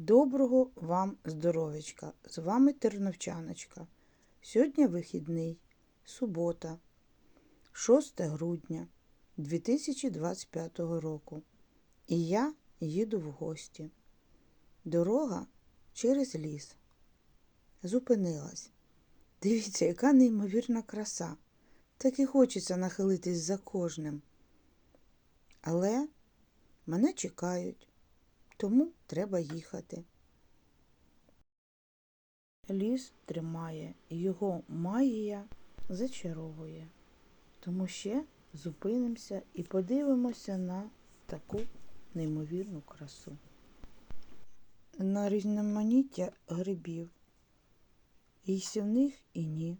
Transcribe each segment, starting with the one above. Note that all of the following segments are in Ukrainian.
Доброго вам здоров'ячка! З вами Терновчаночка. Сьогодні вихідний, субота, 6 грудня 2025 року. І я їду в гості. Дорога через ліс. Зупинилась. Дивіться, яка неймовірна краса. Так і хочеться нахилитись за кожним. Але мене чекають, тому треба їхати. Ліс тримає, його магія зачаровує. Тому ще зупинимося і подивимося на таку неймовірну красу. На різноманіття грибів. І сівних, і ні.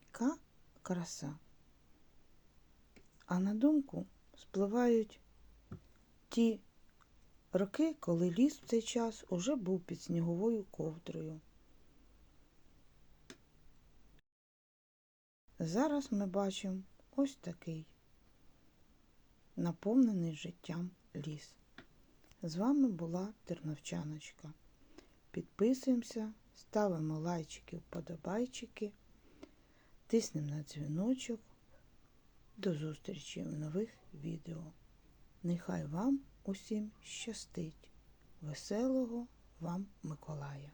Яка краса. А на думку спливають ті роки, коли ліс в цей час уже був під сніговою ковдрою. Зараз ми бачимо ось такий наповнений життям ліс. З вами була Терновчаночка. Підписуємося, ставимо лайчики, вподобайчики, тиснемо на дзвіночок. До зустрічі в нових відео. Нехай вам усім щастить. Веселого вам Миколая!